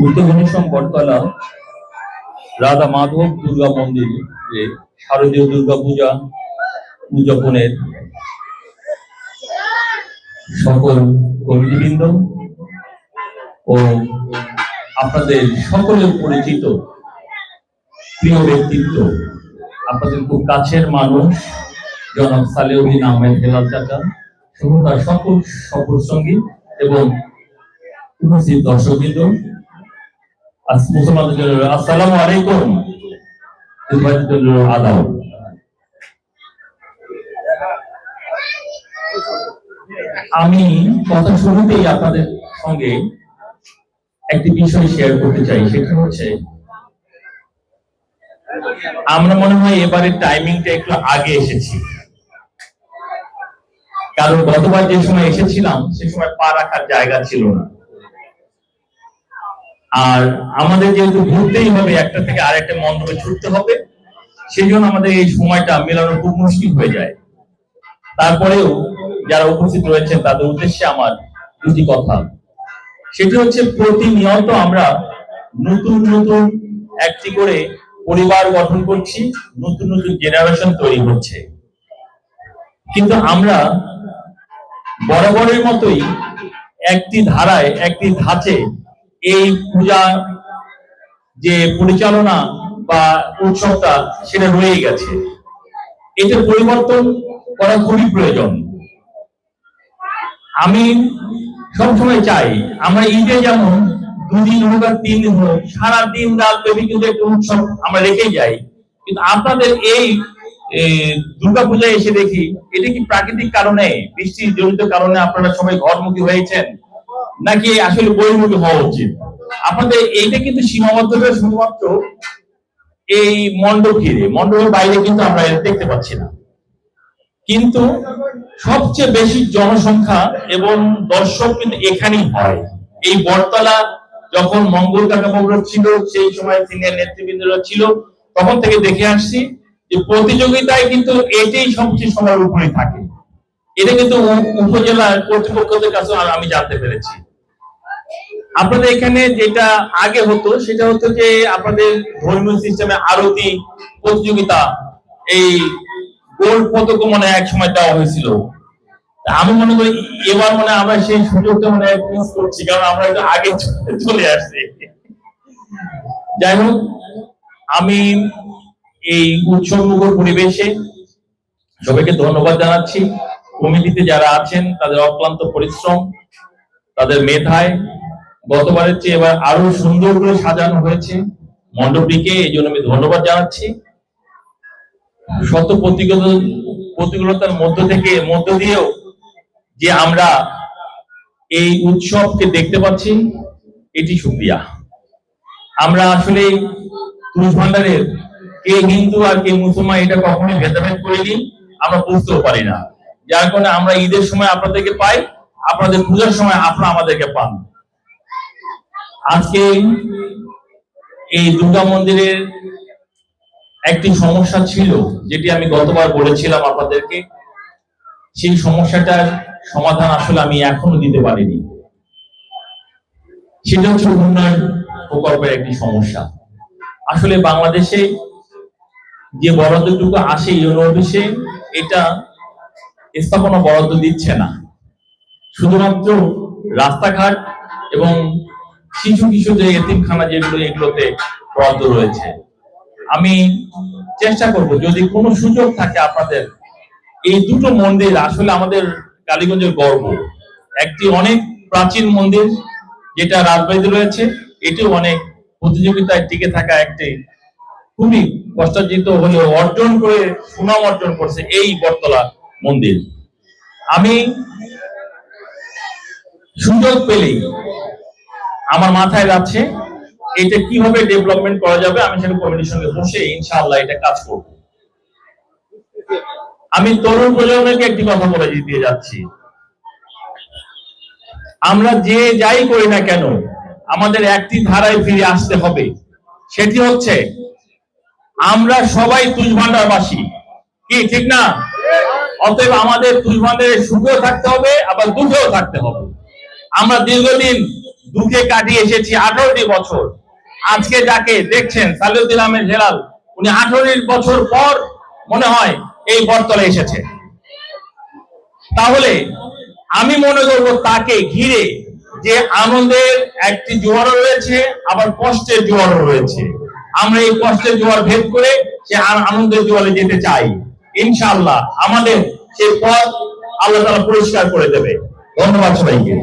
ঘনিষ্ঠম বটতলা রাধা মাধব দুর্গা মন্দিরে শারদীয় দুর্গা পূজা, উদযাপনের সকল কমিটিবৃন্দ ও আপনাদের সকলের পরিচিত প্রিয় ব্যক্তিত্ব, আপনাদের খুব কাছের মানুষ, জনাব সালেউদ্দিন আহমেদ হেলাল চাচা সহ তার সকল সঙ্গী এবং উপস্থিত দর্শকবৃন্দ। আসসালামু আলাইকুম। আদাব। আমি কথা শুরুতেই আপনাদের সঙ্গে একটি বিষয় শেয়ার করতে চাই, সেটা হচ্ছে, আমরা মনে হয় এবারে টাইমিংটা একটু আগে এসেছি। কারণ গতবার যে সময় এসেছিলাম, সে সময় পা রাখার জায়গা ছিল না। আর আমাদের যেহেতু ঘুরতেই হবে, একটা থেকে আরেকটা মণ্ডপে ছুটতে হবে সেই জন্য আমাদের এই সময়টা মেলানো খুব মুশকিল হয়ে যায়। তারপরেও যারা উপস্থিত রয়েছেন, তাদের উদ্দেশ্যে আমার দুটি কথা। সেটি হচ্ছে, প্রতিনিয়ত আমরা নতুন নতুন একটি করে পরিবার গঠন করছি, নতুন নতুন জেনারেশন তৈরি হচ্ছে। কিন্তু আমরা বরাবরের মতোই একটি ধারায়, একটি ধাঁচে এই পূজা যে পরিচালনা বা উৎসবটা সেটা রয়ে গেছে। এটা পরিবর্তন করা খুবই প্রয়োজন। আমি সবসময় চাই, আমরা ঈদে যেমন দুদিন হোক আর তিন দিন হোক, সারা দিন রাত ব্যাপী কিন্তু একটা উৎসব আমরা রেখেই যাই। কিন্তু আপনাদের এই দুর্গা পূজায় এসে দেখি, এটা কি প্রাকৃতিক কারণে বৃষ্টি জনিত কারণে আপনারা সবাই ঘরমুখী হয়েছেন? নাকি আসলে বহির্মুখী হওয়া উচিত? আপনাদের এইটা কিন্তু সীমাবদ্ধতা শুধুমাত্র এই মণ্ডপ ঘিরে। মণ্ডপের বাইরে কিন্তু আমরা দেখতে পাচ্ছি না। কিন্তু সবচেয়ে বেশি জনসংখ্যা এবং দর্শক কিন্তু এখানেই হয়। এই বটতলা যখন মঙ্গল কাকা বাবুরা ছিল, সেই সময় সিনিয়র নেতৃবৃন্দরা ছিল, তখন থেকে দেখে আসছি যে প্রতিযোগিতায় কিন্তু এটাই সবচেয়ে সবার উপরে থাকে। এটা কিন্তু উপ- উপজেলার কর্তৃপক্ষদের কাছে আমি জানতে পেরেছি। আপনাদের এখানে যেটা আগে হতো, সেটা হতো যে আপনাদের ধর্মীয় সিস্টেমে আরতি প্রতিযোগিতা, এই গোল্ড পদক মনে এক সময় দেওয়া হয়েছিল। আমি মনে করি এবার মনে আমরা সেই সুযোগটা মনে মিস করছি, কারণ আমরা একটু আগে চলে আসছি। যাই হোক, আমি এই উৎসব মুখর পরিবেশে সবাইকে ধন্যবাদ জানাচ্ছি। কমিটিতে যারা আছেন, তাদের অক্লান্ত পরিশ্রম, তাদের মেধায় গতবারের চেয়ে এবার আরও সুন্দর করে সাজানো হয়েছে মণ্ডপটিকে, এই জন্য আমি ধন্যবাদ জানাচ্ছি। শত প্রতিকূল প্রতিকূলতার মধ্য থেকে, মধ্য দিয়েও যে আমরা এই উৎসবকে দেখতে পাচ্ছি, এটি সুক্রিয়া আমরা আসলে তুলস ভান্ডারের কে হিন্দু আর কে মুসলমান এটা কখনোই ভেদাভেদ করিনি, আমরা বুঝতেও পারি না। যার কারণে আমরা ঈদের সময় আপনাদেরকে পাই, আপনাদের পূজার সময় আপনারা আমাদেরকে পান। আজকে এই দুর্গা মন্দিরের একটি সমস্যা ছিল, যেটি আমি গতবার বলেছিলাম আপনাদেরকে। সেই সমস্যাটার সমাধান আসলে আমি এখনও দিতে পারিনি। সেটা হচ্ছে উন্নয়ন প্রকল্পের একটি সমস্যা। আসলে বাংলাদেশে যে বরাদ্দটুকু আসে ইউনো অফিসে, এটা স্থাপনা বরাদ্দ দিচ্ছে না। শুধুমাত্র রাস্তাঘাট এবং শিশু কিশোরদের এতিমখানা যেগুলো এগুলোতে বরাদ্দ রয়েছে। আমি চেষ্টা করব, যদি কোনো সুযোগ থাকে আপনাদের, এই দুটো মন্দির আসলে আমাদের কালীগঞ্জের গর্ব। একটি অনেক প্রাচীন মন্দির যেটা রাজবাড়িতে রয়েছে, এটিও অনেক প্রতিযোগিতায় টিকে থাকা একটি খুবই কষ্টার্জিত হলেও অর্জন করে, সুনাম অর্জন করছে এই বটতলা মন্দির। আমি সুযোগ পেলেই আমার মাথায় যাচ্ছে, এটা কীভাবে ডেভেলপমেন্ট করা যাবে, আমি সেটা কমিটির সঙ্গে বসে ইনশাআল্লাহ এটা কাজ করব। আমি তরুণ প্রজন্মকে একটি কথা বলে দিয়ে যাচ্ছি। আমরা যে যাই করি না কেন, আমাদের একটি ধারায় ফিরে আসতে হবে। সেটি হচ্ছে, আমরা সবাই তুষভান্ডারবাসী। কি, ঠিক না? অতএব আমাদের তুষভান্ডারের সুখেও থাকতে হবে, আবার দুঃখেও থাকতে হবে। আমরা দীর্ঘদিন দুঃখে কাটিয়ে এসেছি আঠারোটি বছর। আজকে যাকে দেখছেন, সালিউদ্দিন আহমেদ হেলাল উনি আঠারোটি বছর পর মনে হয় এই বটতলে এসেছে। তাহলে আমি মনে করব তাকে ঘিরে যে আনন্দের একটি জোয়ারও রয়েছে, আবার কষ্টের জোয়ারও রয়েছে। আমরা এই কষ্টের জোয়ার ভেদ করে সে আনন্দের জোয়ারে যেতে চাই। ইনশাআল্লাহ আমাদের সে পথ আল্লাহ তাআলা পরিষ্কার করে দেবে। ধন্যবাদ সবাইকে।